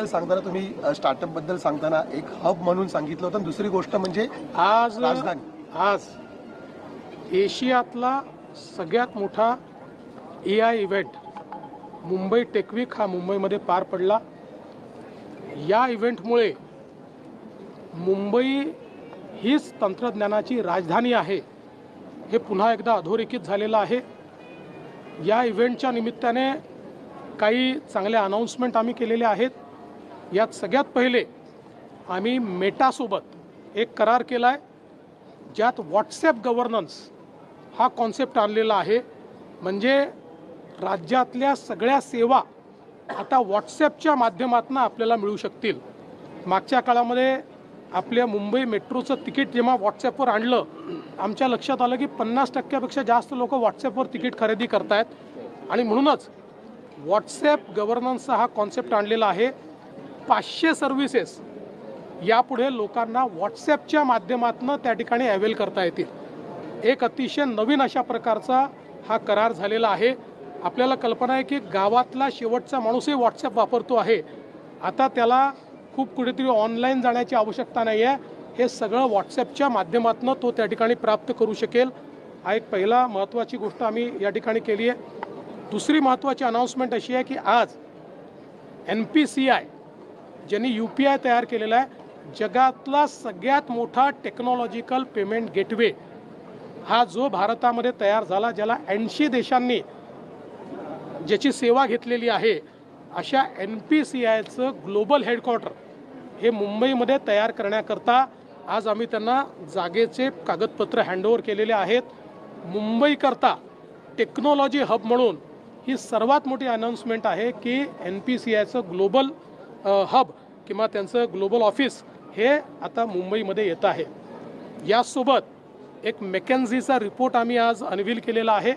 बद्दल सांगताना तुम्ही स्टार्टअपबद्दल सांगताना एक हब म्हणून सांगितलं होतं. दुसरी गोष्ट म्हणजे आज राजधानी. आज एशियातला सगळ्यात मोठा A I event Mumbai tech week हा मुंबईमध्ये पार पडला. या इव्हेंटमुळे मुंबई हीच तंत्रज्ञानाची राजधानी आहे. हे पुन्हा एकदा अधोरेखित झालेलं आहे. या इव्हेंटच्या निमित्ताने काही चांगले अनाऊन्समेंट आम्ही केलेले आहेत. यात सगळ्यात पहिले आम्ही मेटासोबत एक करार केला आहे ज्यात व्हॉट्सॲप गव्हर्नन्स हा कॉन्सेप्ट आणलेला आहे. म्हणजे राज्यातल्या सगळ्या सेवा आता व्हॉट्सॲपच्या माध्यमातून आपल्याला मिळू शकतील. मागच्या काळामध्ये आपल्या मुंबई मेट्रोचं तिकीट जेव्हा व्हॉट्सॲपवर आणलं आमच्या लक्षात आलं की पन्नास टक्क्यापेक्षा जास्त लोक व्हॉट्सॲपवर तिकीट खरेदी करतायत. आणि म्हणूनच व्हॉट्सॲप गव्हर्नन्सचा हा कॉन्सेप्ट आणलेला आहे. पाचशे सर्व्हिसेस यापुढे लोकांना व्हॉट्सॲपच्या माध्यमातून त्या ठिकाणी अवेल करता येतील. एक अतिशय नवीन अशा प्रकारचा हा करार झालेला आहे. आपल्याला कल्पना आहे की गावातला शेवटचा माणूसही व्हॉट्सॲप वापरतो आहे. आता त्याला खूप कुठेतरी ऑनलाईन जाण्याची आवश्यकता नाही आहे हे सगळं व्हॉट्सॲपच्या माध्यमातून तो त्या ठिकाणी प्राप्त करू शकेल. हा एक पहिला महत्त्वाची गोष्ट आम्ही या ठिकाणी केली आहे. दुसरी महत्त्वाची अनाऊन्समेंट अशी आहे की आज एन पी सी आय ज्यांनी यू पी आय तयार केलेला आहे जगातला सगळ्यात मोठा टेक्नॉलॉजिकल पेमेंट गेटवे हा जो भारतामध्ये तयार झाला ज्याला ऐंशी देशांनी ज्याची सेवा घेतलेली आहे अशा एन पी सी आयचं ग्लोबल हेडक्वॉर्टर हे मुंबईमध्ये तयार करण्याकरता आज आम्ही त्यांना जागेचे कागदपत्र हँडओव्हर केलेले आहेत. मुंबईकरता टेक्नॉलॉजी हब म्हणून ही सर्वात मोठी अनाऊन्समेंट आहे की एन पी सी आयचं ग्लोबल हब किंवा त्यांचं ग्लोबल ऑफिस हे आता मुंबईमध्ये येत आहे. यासोबत एक मेकॅन्झीचा रिपोर्ट आम्ही आज अनवील केलेला आहे.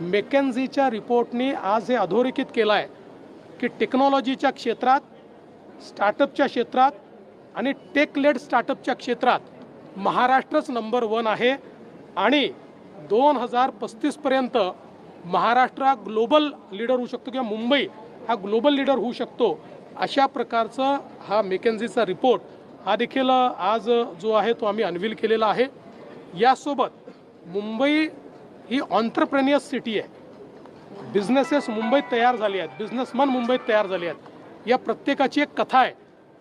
मेकॅन्झीच्या रिपोर्टनी आज हे अधोरेखित केलं आहे की टेक्नॉलॉजीच्या क्षेत्रात स्टार्टअपच्या क्षेत्रात आणि टेक लेड स्टार्टअपच्या क्षेत्रात महाराष्ट्रच नंबर वन आहे आणि दोन हजार पस्तीसपर्यंत महाराष्ट्र हा ग्लोबल लीडर होऊ शकतो किंवा मुंबई हा ग्लोबल लीडर होऊ शकतो अशा प्रकारचं हा मेकॅन्झीचा रिपोर्ट हा देखील आज जो आहे तो आम्ही अनवील केलेला आहे. यासोबत मुंबई ही ऑन्टरप्रेनियस सिटी आहे. बिझनेसेस मुंबईत तयार झाले आहेत. बिझनेसमन मुंबईत तयार झाले आहेत. या प्रत्येकाची एक कथा आहे.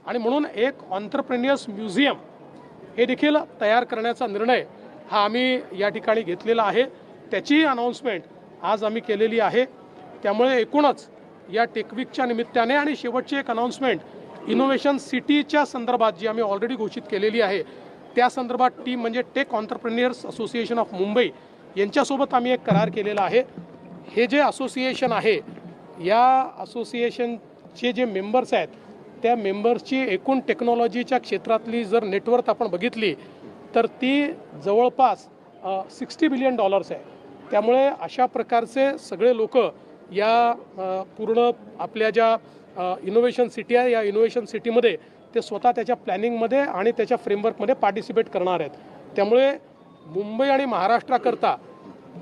आणि म्हणून एक ऑन्टरप्रेनियस म्युझियम हे देखील तयार करण्याचा निर्णय हा आम्ही या ठिकाणी घेतलेला आहे. त्याचीही अनाऊन्समेंट आज आम्ही केलेली आहे. त्यामुळे एकूणच या टेकविकच्या निमित्ताने आणि शेवटची एक अनाऊन्समेंट इनोव्हेशन सिटीच्या संदर्भात जी आम्ही ऑलरेडी घोषित केलेली आहे त्या संदर्भात टीम म्हणजे tech entrepreneurs association of Mumbai यांच्यासोबत आम्ही एक करार केलेला आहे. हे जे असोसिएशन आहे या असोसिएशनचे जे मेंबर्स आहेत त्या मेंबर्सची एकूण टेक्नॉलॉजीच्या क्षेत्रातली जर नेटवर्क आपण बघितली तर ती जवळपास सिक्स्टी बिलियन डॉलर्स आहे. त्यामुळे अशा प्रकारचे सगळे लोक या पूर्ण आपल्या ज्या इनोव्हेशन सिटी आहे या इनोव्हेशन सिटीमध्ये ते स्वतः त्याच्या प्लॅनिंगमध्ये आणि त्याच्या फ्रेमवर्कमध्ये पार्टिसिपेट करणार आहेत. त्यामुळे मुंबई आणि महाराष्ट्राकरता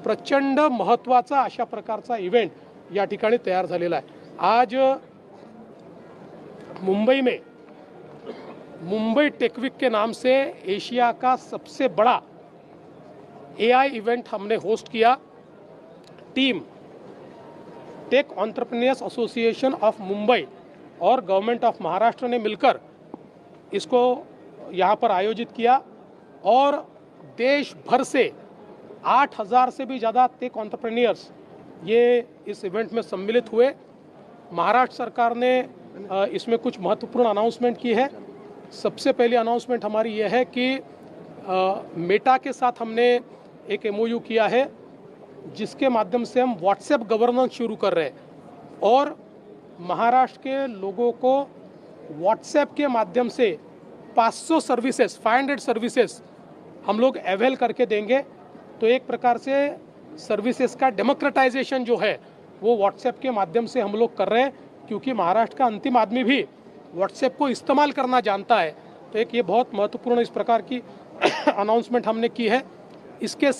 प्रचंड महत्त्वाचा अशा प्रकारचा इव्हेंट या ठिकाणी तयार झालेला आहे. आज मुंबई में मुंबई टेकविक के नाम से एशिया का सबसे बड़ा एआई इवेंट हमने host KIA. Team tech entrepreneurs association of Mumbai और गवर्नमेंट ऑफ़ महाराष्ट्र ने मिलकर इसको यहाँ पर आयोजित किया और देश भर से आठ हज़ार से भी ज़्यादा टेक ऑन्टरप्रेन्योर्स ये इस इवेंट में सम्मिलित हुए। महाराष्ट्र सरकार ने इसमें कुछ महत्वपूर्ण अनाउंसमेंट की है। सबसे पहली अनाउंसमेंट हमारी ये है कि मेटा के साथ हमने एक एमओयू किया है। जिसके माध्यम से हम व्हाट्सएप गवर्नेंस शुरू कर रहे हैं। और महाराष्ट्र के लोगों को व्हाट्सएप के माध्यम से 500 सर्विसेज़ 500 सर्विसेज़ हम लोग अवेल करके देंगे। तो एक प्रकार से सर्विसेज़ का डेमोक्रेटाइजेशन जो है, वो व्हाट्सएप के माध्यम से हम लोग कर रहे हैं। क्योंकि महाराष्ट्र का अंतिम आदमी भी व्हाट्सएप को इस्तेमाल करना जानता है। तो एक ये बहुत महत्वपूर्ण इस प्रकार की अनाउंसमेंट हमने की है। इसके